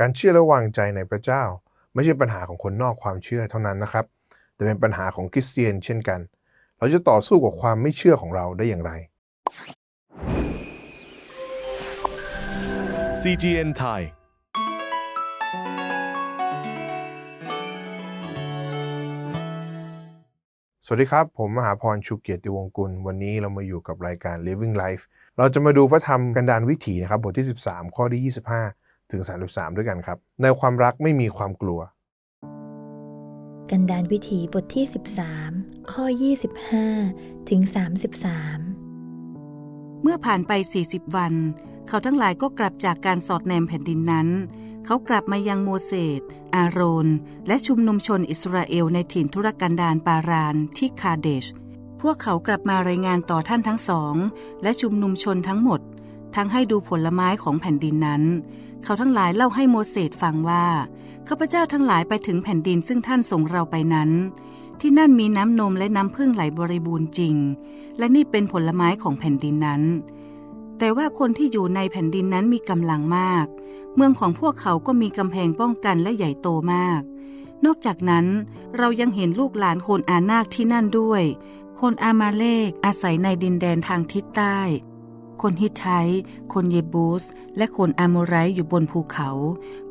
การเชื่อและวางใจในพระเจ้า ไม่ใช่ปัญหาของคนนอกความเชื่อเท่านั้นนะครับ แต่เป็นปัญหาของคริสเตียนเช่นกัน เราจะต่อสู้กับความไม่เชื่อของเราได้อย่างไร CGN Thai สวัสดีครับ ผมมหาพรชูเกียรติวงกุล วันนี้เรามาอยู่กับรายการ Living Life เราจะมาดูพระธรรมกันดารวิถีนะครับ บทที่ 13 ข้อที่ 25 ถึง 33 ด้วยกันครับ ในความรักไม่มีความกลัว กันดารวิถีบทที่ 13 ข้อ 25 ถึง 33 เมื่อผ่านไป 40 วัน เขาทั้งหลายก็กลับจากการสอดแนมแผ่นดินนั้น เขากลับมายังโมเสส อาโรน และชุมนุมชนอิสราเอลในถิ่นทุรกันดารปารานที่คาเดช พวกเขากลับมารายงานต่อท่านทั้งสอง และชุมนุมชนทั้งหมด ทั้งให้ดูผลไม้ของแผ่นดินนั้น เขาทั้งหลายเล่าให้โมเสสฟังว่าข้าพเจ้าทั้งหลายไปถึงแผ่นดินซึ่งท่านส่งเราไปนั้น ที่นั่นมีน้ำนมและน้ำพึ่งไหลบริบูรณ์จริง และนี่เป็นผลไม้ของแผ่นดินนั้น แต่ว่าคนที่อยู่ในแผ่นดินนั้นมีกำลังมาก เมืองของพวกเขาก็มีกำแพงป้องกันและใหญ่โตมาก นอกจากนั้นเรายังเห็นลูกหลานคนอานาคที่นั่นด้วย คนอามาเลกอาศัยในดินแดนทางทิศใต้ คนฮิตไทคนเยบูส และคนอาโมไรอยู่บนภูเขา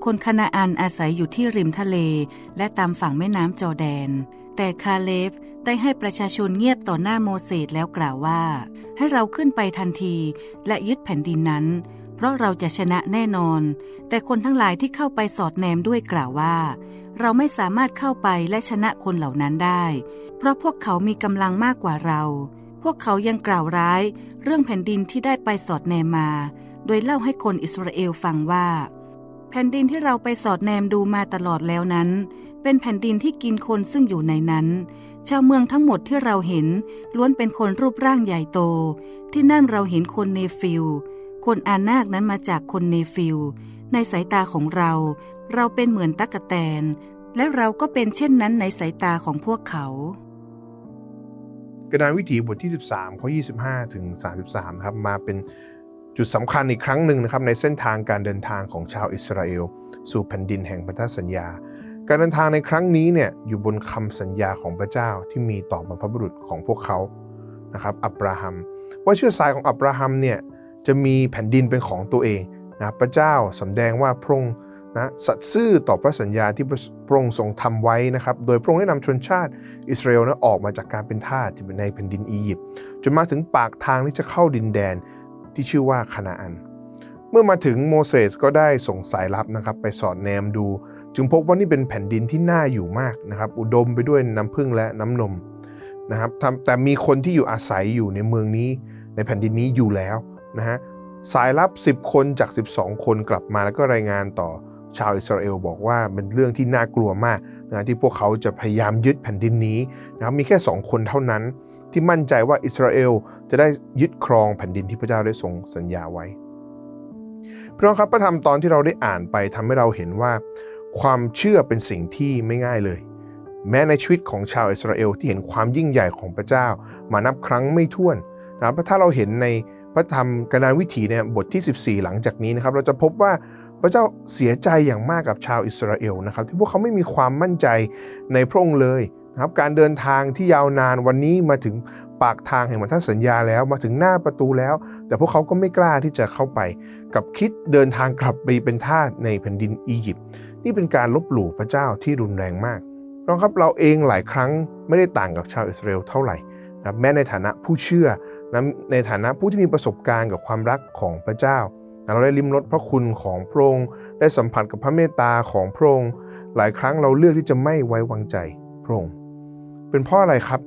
คนคานาอันอาศัยอยู่ที่ริมทะเล และตามฝั่งแม่น้ำจอแดน แต่คาเลฟได้ให้ประชาชนเงียบต่อหน้าโมเสสแล้วกล่าวว่า ให้เราขึ้นไปทันทีและยึดแผ่นดินนั้น เพราะเราจะชนะแน่นอน แต่คนทั้งหลายที่เข้าไปสอดแนมด้วยกล่าวว่า เราไม่สามารถเข้าไปและชนะคนเหล่านั้นได้ เพราะพวกเขามีกำลังมากกว่าเรา พวกเขายังกล่าวร้ายเรื่องแผ่นดินที่ได้ไปสอดแนมมา โดยเล่าให้คนอิสราเอลฟังว่า แผ่นดินที่เราไปสอดแนมดูมาตลอดแล้วนั้น เป็นแผ่นดินที่กินคนซึ่งอยู่ในนั้น ชาวเมืองทั้งหมดที่เราเห็นล้วนเป็นคนรูปร่างใหญ่โต ที่นั่นเราเห็นคนเนฟิล คนอานาคนั้นมาจากคนเนฟิล ในสายตาของเรา เราเป็นเหมือนตั๊กแตน และเราก็เป็นเช่นนั้นในสายตาของพวกเขา กระดานวิถีบทที่ 13ข้อ25 ถึง 33ครับมาเป็นจุดสำคัญอีกครั้งหนึ่งนะครับในเส้นทางการเดินทางของชาวอิสราเอล สู่แผ่นดินแห่งพันธสัญญา การเดินทางในครั้งนี้เนี่ยอยู่บนคำสัญญาของพระเจ้าที่มีต่อบรรพบุรุษของพวกเขานะครับอับราฮัม ว่าเชื้อสายของอับราฮัมเนี่ยจะมีแผ่นดินเป็นของตัวเองนะพระเจ้าสำแดงว่าพระองค์ นะสัตย์ซื่อต่อพระสัญญาที่พระองค์ทรงทำไว้นะครับ โดยพระองค์ได้นำชนชาติอิสราเอลนะออกมาจากการเป็นทาสที่ในแผ่นดินอียิปต์จนมาถึงปากทางที่จะเข้าดินแดนที่ชื่อว่าคานาอัน เมื่อมาถึงโมเสสก็ได้ส่งสายลับนะครับ ไปสอดแนมดู จึงพบว่านี่เป็นแผ่นดินที่น่าอยู่มากนะครับ อุดมไปด้วยน้ำพึ่งและน้ำนมนะครับแต่มีคนที่อยู่อาศัยอยู่ในเมืองนี้ ในแผ่นดินนี้อยู่แล้วนะฮะสายลับ 10 คนจาก 12 คนกลับมาแล้วก็รายงานต่อ ชาวอิสราเอลบอกว่าเป็นเรื่องที่น่ากลัวมากนะที่พวกเขาจะพยายามยึดแผ่นดินนี้นะครับมีแค่ 2 คนเท่านั้น ที่มั่นใจว่าอิสราเอลจะได้ยึดครองแผ่นดินที่พระเจ้าได้ทรงสัญญาไว้พี่น้องครับพระธรรมตอนที่เราได้อ่านไปทำให้เราเห็นว่า ความเชื่อเป็นสิ่งที่ไม่ง่ายเลย แม้ในชีวิตของชาวอิสราเอลที่เห็นความยิ่งใหญ่ของพระเจ้า มานับครั้งไม่ถ้วนนะถ้าเราเห็นในพระธรรมกนานวิถีเนี่ยบทที่ 14 หลังจากนี้นะครับ เราจะพบว่า พระเจ้าเสียใจอย่างมากกับชาวอิสราเอลนะครับ ที่พวกเขาไม่มีความมั่นใจในพระองค์เลยนะครับการเดินทางที่ยาวนานวันนี้มาถึงปากทางแห่งพันธสัญญาแล้วมาถึงหน้าประตูแล้ว แต่พวกเขาก็ไม่กล้าที่จะเข้าไป กับคิดเดินทางกลับไปเป็นทาสในแผ่นดินอียิปต์นี่เป็นการลบหลู่พระเจ้าที่รุนแรงมากเพราะครับเราเองหลายครั้งไม่ได้ต่างกับชาวอิสราเอลเท่าไหร่นะแม้ในฐานะผู้เชื่อนะในฐานะผู้ที่มีประสบการณ์กับความรักของพระเจ้า เราได้ลิ้มรสพระคุณของพระองค์ได้สัมผัสกับพระเมตตาของพระองค์หลายครั้งเราเลือกที่จะไม่ไว้วางใจพระองค์เป็นเพราะอะไรครับ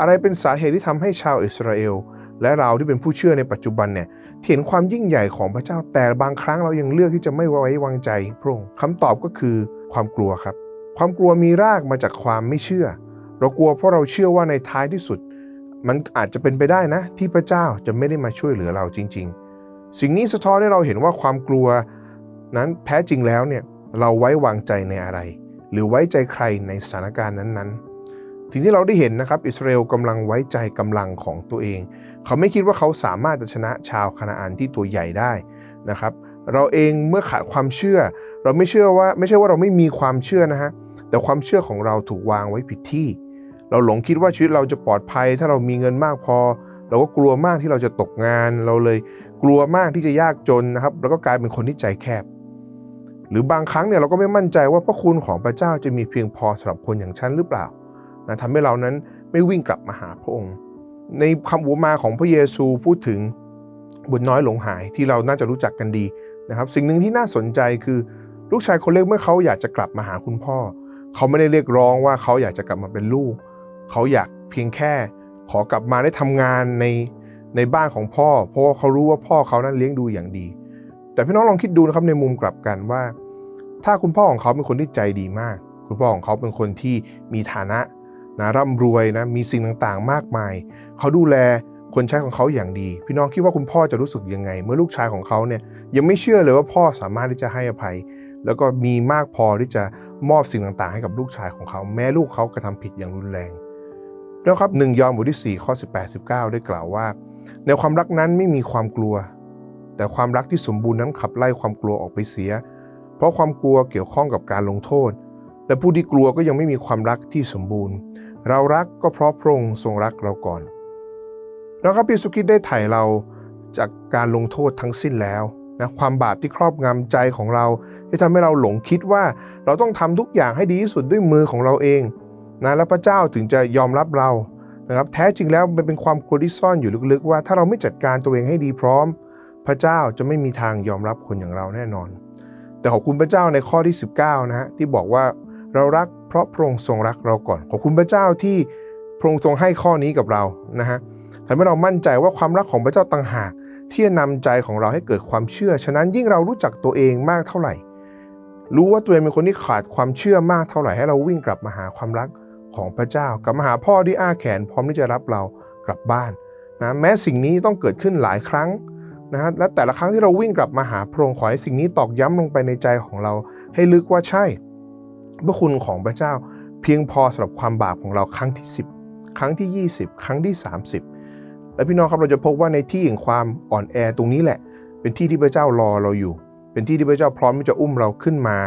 อะไรเป็นสาเหตุที่ทำให้ชาวอิสราเอลและเราที่เป็นผู้เชื่อในปัจจุบันเนี่ยเห็นความยิ่งใหญ่ของพระเจ้าแต่บางครั้งเรายังเลือกที่จะไม่ไว้วางใจพระองค์คำตอบก็คือความกลัวครับ ความกลัวมีรากมาจากความไม่เชื่อ เรากลัวเพราะเราเชื่อว่าในท้ายที่สุด มันอาจจะเป็นไปได้นะ ที่พระเจ้าจะไม่ได้มาช่วยเหลือเราจริง ๆ สิ่งนี้สะท้อนให้เราเห็นว่าความกลัวนั้นแท้จริงแล้วเนี่ยเราไว้วางใจในอะไร หรือไว้ใจใครในสถานการณ์นั้นๆสิ่งที่เราได้เห็นนะครับ อิสราเอลกำลังไว้ใจกำลังของตัวเอง เขาไม่คิดว่าเขาสามารถจะชนะชาวคานาอันที่ตัวใหญ่ได้นะครับ เราเองเมื่อขาดความเชื่อ เราไม่เชื่อว่าไม่ใช่ว่าเราไม่มีความเชื่อนะฮะแต่ความเชื่อของเราถูกวางไว้ผิดที่ เราหลงคิดว่าชีวิตเราจะปลอดภัย ถ้าเรามีเงินมากพอ เราก็กลัวมากที่เราจะตกงาน เราเลย กลัวมากที่จะยากจนนะครับ แล้วก็กลายเป็นคนที่ใจแคบ หรือบางครั้งเนี่ยเราก็ไม่มั่นใจว่าพระคุณของพระเจ้าจะมีเพียงพอสำหรับคนอย่างฉันหรือเปล่านะทำให้เรานั้นไม่วิ่งกลับมาหาพระองค์ ในคำอุมาของพระเยซูพูดถึงบุตรน้อยหลงหายที่เราน่าจะรู้จักกันดีนะครับ สิ่งหนึ่งที่น่าสนใจคือลูกชายคนเล็กเมื่อเขาอยากจะกลับมาหาคุณพ่อ เขาไม่ได้เรียกร้องว่าเขาอยากจะกลับมาเป็นลูก เขาอยากเพียงแค่ขอกลับมาได้ทำงานใน ในบ้านของพ่อ เพราะว่าเขารู้ว่าพ่อเขานั้นเลี้ยงดูอย่างดี แต่พี่น้องลองคิดดูนะครับในมุมกลับกันว่า ถ้าคุณพ่อของเขาเป็นคนที่ใจดีมาก คุณพ่อของเขาเป็นคนที่มีฐานะนะร่ำรวยนะมีสิ่งต่างๆ มากมาย เขาดูแลคนใช้ของเขาอย่างดี พี่น้องคิดว่าคุณพ่อจะรู้สึกยังไง เมื่อลูกชายของเขาเนี่ยยังไม่เชื่อเลยว่าพ่อสามารถที่จะให้อภัย แล้วก็มีมากพอที่จะมอบสิ่งต่างๆ ให้กับลูกชายของเขา แม้ลูกเขากระทำผิดอย่างรุนแรงแล้วครับหนึ่งยอห์นบทที่ 4 ข้อ 18 19 ได้กล่าวว่า ในความรักนั้นไม่มีความกลัว แต่ความรักที่สมบูรณ์นั้นขับไล่ความกลัวออกไปเสีย เพราะความกลัวเกี่ยวข้องกับการลงโทษ และผู้ที่กลัวก็ยังไม่มีความรักที่สมบูรณ์ เรารักก็เพราะพระองค์ทรงรักเราก่อนแล้วครับพระเยซูคริสต์ได้ไถ่เราจากการลงโทษทั้งสิ้นแล้วนะความบาปที่ครอบงำใจของเรา ที่ทำให้เราหลงคิดว่าเราต้องทำทุกอย่างให้ดีที่สุดด้วยมือของเราเองนะแล้วพระเจ้าถึงจะยอมรับเรา นะครับแท้จริงแล้วมันเป็นความกลัวที่ซ่อนอยู่ลึกๆ ว่าถ้าเราไม่จัดการตัวเองให้ดีพร้อม พระเจ้าจะไม่มีทางยอมรับคนอย่างเราแน่นอน แต่ขอบคุณพระเจ้าในข้อที่ 19 นะฮะที่บอกว่าเรารักเพราะพระองค์ทรงรักเราก่อน ขอบคุณพระเจ้าที่พระองค์ทรงให้ข้อนี้กับเรานะฮะทำให้เรามั่นใจว่าความรักของพระเจ้าต่างหาก ที่จะนำใจของเราให้เกิดความเชื่อ ฉะนั้นยิ่งเรารู้จักตัวเองมากเท่าไหร่ รู้ว่าตัวเองเป็นคนที่ขาดความเชื่อมากเท่าไหร่ให้เราวิ่งกลับมาหาความรัก ของพระเจ้ากลับมาหาพ่อที่อ้าแขน พร้อมที่จะรับเรากลับบ้านนะแม้สิ่งนี้ต้องเกิดขึ้นหลายครั้งนะฮะและแต่ละครั้งที่เราวิ่งกลับมาหาพระองค์ขอให้สิ่งนี้ตอกย้ำลงไปในใจของเรา ให้ลึกว่าใช่พระคุณของพระเจ้าเพียงพอสำหรับความบาปของเราครั้งที่ 10 ครั้งที่ 20 ครั้งที่ 30 และพี่น้องครับเราจะพบว่าในที่แห่งความอ่อนแอตรงนี้แหละ เป็นที่ที่พระเจ้ารอเราอยู่ เป็นที่ที่พระเจ้าพร้อมที่จะอุ้มเราขึ้นมา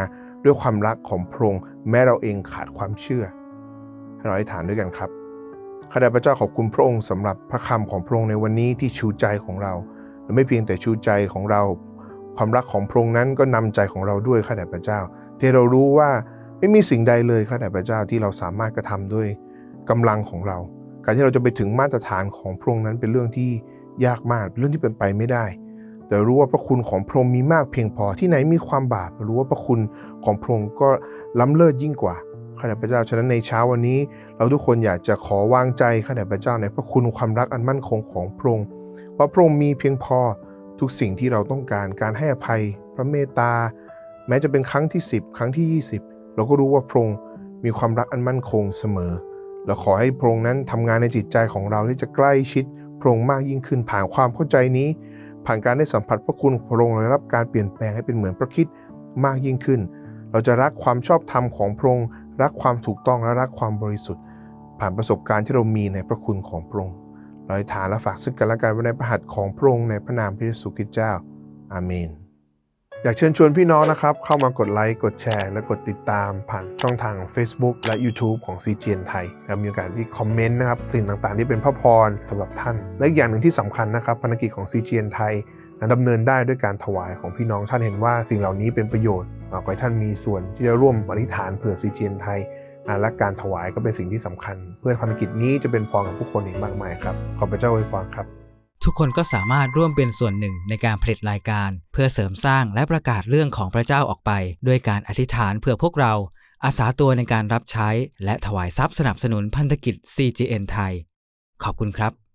ด้วยความรักของพระองค์แม้เราเองขาดความเชื่อ เราอธิษฐานด้วยกันครับข้าแต่พระเจ้าขอบคุณพระองค์สำหรับพระคำของพระองค์ในวันนี้ที่ชูใจของเราและไม่เพียงแต่ชูใจของเรา ความรักของพระองค์นั้นก็นำใจของเราด้วยข้าแต่พระเจ้า ที่เรารู้ว่าไม่มีสิ่งใดเลยข้าแต่พระเจ้าที่เราสามารถกระทำด้วยกำลังของเรา การที่เราจะไปถึงมาตรฐานของพระองค์นั้นเป็นเรื่องที่ยากมากเป็นเรื่องที่เป็นไปไม่ได้ แต่รู้ว่าพระคุณของพระองค์มีมากเพียงพอที่ไหนมีความบาปรู้ว่าพระคุณของพระองค์ก็ล้ำเลิศยิ่งกว่า ข้าแต่พระเจ้า ฉะนั้นในเช้าวันนี้ เราทุกคนอยากจะขอวางใจข้าแต่พระเจ้าในพระคุณความรักอันมั่นคงของพระองค์ว่าพระองค์มีเพียงพอทุกสิ่งที่เราต้องการการให้อภัย พระเมตตา แม้จะเป็นครั้งที่ 10 ครั้งที่ 20 เราก็รู้ว่าพระองค์มีความรักอันมั่นคงเสมอเราขอให้พระองค์นั้นทำงานในจิตใจของเราที่จะใกล้ชิดพระองค์มากยิ่งขึ้นผ่านความเข้าใจนี้ ผ่านการได้สัมผัสพระคุณพระองค์และรับการเปลี่ยนแปลงให้เป็นเหมือนพระคิดมากยิ่งขึ้น เราจะรักความชอบธรรมของพระองค์ รักความถูกต้องและรักความบริสุทธิ์ ผ่านประสบการณ์ที่เรามีในพระคุณของพระองค์เราอธิษฐานและฝากซึ่งกันและกันไว้ในพระหัตถ์ของพระองค์ในพระนามพระเยซูคริสต์เจ้า อาเมน อยากเชิญชวนพี่น้องนะครับ เข้ามากดไลค์กดแชร์ และกดติดตามผ่านช่องทาง Facebook และ YouTube ของ CGN ไทยและมีโอกาสที่คอมเมนต์นะครับสิ่งต่างๆ ที่เป็นพระพรสำหรับท่าน และอีกอย่างหนึ่งที่สำคัญนะครับภารกิจของ CGN ไทย ดำเนินได้ด้วยการถวายของพี่น้องท่านเห็นว่าสิ่งเหล่านี้เป็นประโยชน์ขอให้ท่านมีส่วนที่จะร่วมอธิษฐานเผื่อ CGN ไทยอ่าและการถวายก็เป็นสิ่งที่สำคัญ เพื่อภารกิจนี้จะเป็นพรกับผู้คนอีกมากมายครับขอบพระเจ้าอวยพรครับ ทุกคนก็สามารถร่วมเป็นส่วนหนึ่งในการผลิตรายการ เพื่อเสริมสร้างและประกาศเรื่องของพระเจ้าออกไป ด้วยการอธิษฐานเพื่อพวกเรา อาสาตัวในการรับใช้ และถวายทรัพย์สนับสนุนพันธกิจ CGN ไทย ขอบคุณครับ